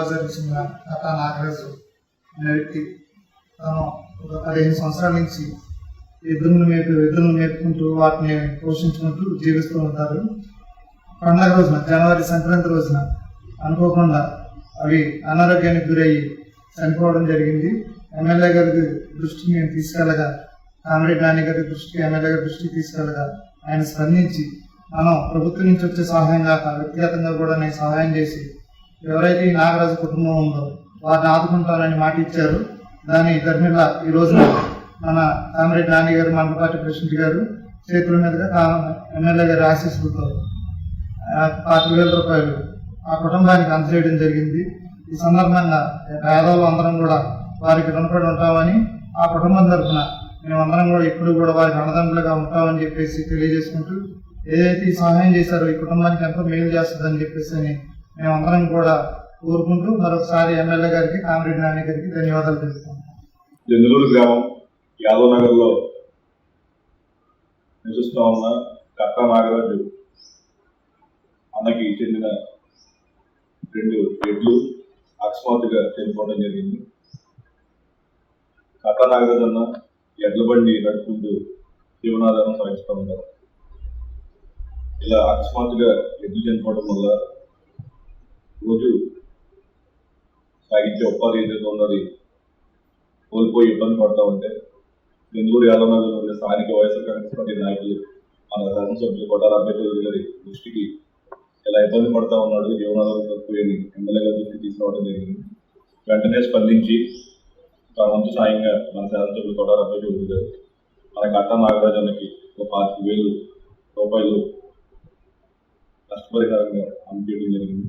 కట్టా నాగరాజు అనే వ్యక్తి తను ఒక పదిహేను సంవత్సరాల నుంచి ఎద్దులను మేపు ఎద్దులను మేపుకుంటూ వాటిని పోషించుకుంటూ జీవిస్తూ ఉంటారు. పండగ రోజున జనవరి సంక్రాంతి రోజున అనుకోకుండా అవి అనారోగ్యానికి గురయ్యి చనిపోవడం జరిగింది. ఎమ్మెల్యే గారి దృష్టికి నేను తీసుకెళ్ళగా కామరెడ్డి నాని గారి దృష్టికి ఎమ్మెల్యే గారి దృష్టికి తీసుకెళ్ళగా ఆయన స్పందించి మనం ప్రభుత్వం నుంచి వచ్చే సహాయం కాక వ్యక్తిగతంగా కూడా నేను సహాయం చేసి ఎవరైతే ఈ నాగరాజు కుటుంబం ఉందో వారిని ఆదుకుంటారని మాట ఇచ్చారు. దాని ధర్మిల ఈ రోజున మన కామరెడ్డి నాని గారు మండపాటి పార్టీ ప్రెసిడెంట్ గారు చేతుల మీదుగా ఎమ్మెల్యే గారి ఆశీస్సులతో పాతిక వేల రూపాయలు ఆ కుటుంబానికి అందజేయడం జరిగింది. ఈ సందర్భంగా పేదవాళ్ళు అందరం కూడా వారికి రుణపడి ఉంటామని ఆ కుటుంబం తరఫున మేమందరం కూడా ఇప్పుడు కూడా వారికి అన్నదండలుగా ఉంటామని చెప్పేసి తెలియజేసుకుంటూ ఏదైతే ఈ సహాయం చేశారో ఈ కుటుంబానికి ఎంతో మేలు చేస్తుందని చెప్పేసి అని మేమందరం కూడా కోరుకుంటూ మరొకసారి ఎమ్మెల్యే గారికి కామరెడ్డి నాని గారికి ధన్యవాదాలు తెలుపుతాం. గ్రామం యాదవ్ నగర్లో నివసిస్తూ ఉన్న కట్టా నాగరాజు అన్నకి చెందిన రెండు ఎడ్లు అకస్మాత్తుగా చనిపోవడం జరిగింది. కట్టా నాగరాజు అన్న ఎడ్ల బండి నడుపుకుంటూ జీవనాధారం సాగిస్తూ ఉన్నారు ఇలా అకస్మాత్తుగా ఎడ్లు చనిపోవడం వల్ల రోజు సాగించే ఉపాధి ఏదైతే ఉన్నది కోల్పోయి ఇబ్బంది పడతా ఉంటే బెంగళూరు యాదవ్ ఉండే స్థానిక వైఎస్ఆర్ కాంగ్రెస్ పార్టీ నాయకులు మన శాసనసభ్యులు కొట్టారు అభ్యర్థులు గారి దృష్టికి ఇలా ఇబ్బంది పడతా ఉన్నాడు జీవనాధారం తక్కువని ఎమ్మెల్యే గారి దృష్టికి తీసుకురావడం జరిగింది. వెంటనే స్పందించి తన వంతు సాయంగా మన శాసనసభ్యులు కొట్టారు అభ్యర్థులు గారు మన కట్ట నాగరాజన్నకి ఒక పాతిక వేలు రూపాయలు నష్టపరిహారంగా అందజేయడం జరిగింది.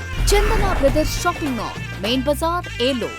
Chandana brothers shopping mall main Bazar Eluru